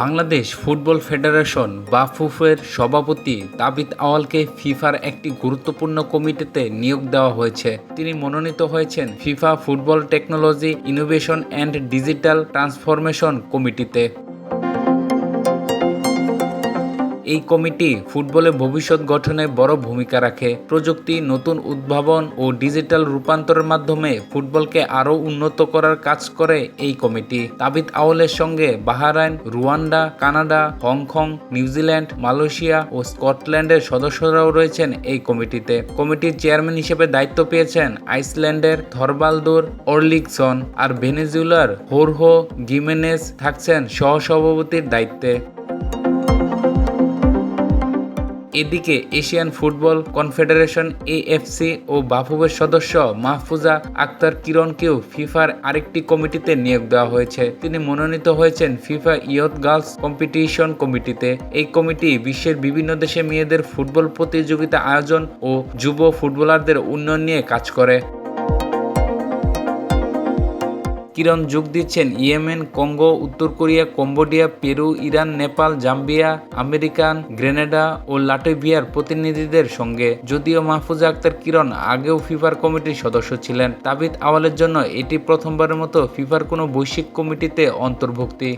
Bangladesh football federation বা ফুফের সভাপতি তাবিদ আওয়ালকে ফিফার একটি গুরুত্বপূর্ণ কমিটিতে নিয়োগ দেওয়া হয়েছে। তিনি মনোনীত হয়েছেন FIFA football technology, innovation and digital transformation কমিটিতে। এই কমিটি ফুটবলের ভবিষ্যৎ গঠনে বড় ভূমিকা রাখে। প্রযুক্তি, নতুন উদ্ভাবন ও ডিজিটাল রূপান্তরের মাধ্যমে ফুটবলকে আরও উন্নত করার কাজ করে এই কমিটি। তাবিদ আওয়ালের সঙ্গে Bahrain, Rwanda, Canada, Hong Kong, New Zealand, Malaysia ও স্কটল্যান্ডের সদস্যরাও রয়েছেন এই কমিটিতে। কমিটির চেয়ারম্যান হিসেবে দায়িত্ব পেয়েছেন আইসল্যান্ডের থরবালদুর অরলিকসন আর ভেনেজুয়েলার হোরহো গিমেনেস থাকছেন সহসভাপতির দায়িত্বে। এদিকে এশিয়ান ফুটবল কনফেডারেশন, এএফসি ও বাফুবের সদস্য মাহফুজা আক্তার কিরণকেও ফিফার আরেকটি কমিটিতে নিয়োগ দেওয়া হয়েছে। তিনি মনোনীত হয়েছেন ফিফা ইয়ত গার্লস কম্পিটিশন কমিটিতে। এই কমিটি বিশ্বের বিভিন্ন দেশে মেয়েদের ফুটবল প্রতিযোগিতা আয়োজন ও যুব ফুটবলারদের উন্নয়ন নিয়ে কাজ করে। কিরণ যোগ দিচ্ছেন ইয়েমেন, কঙ্গো, উত্তর Korea, Cambodia, Peru, Iran, Nepal, Zambia, American, Grenada ও লাটভিয়ার প্রতিনিধিদের সঙ্গে। যদিও মাহফুজা আক্তার কিরণ আগেও ফিফার কমিটির সদস্য ছিলেন তাবিদ আওয়ালের জন্য এটি প্রথমবারের মতো ফিফার কোনো বৈশ্বিক কমিটিতে অন্তর্ভুক্তি।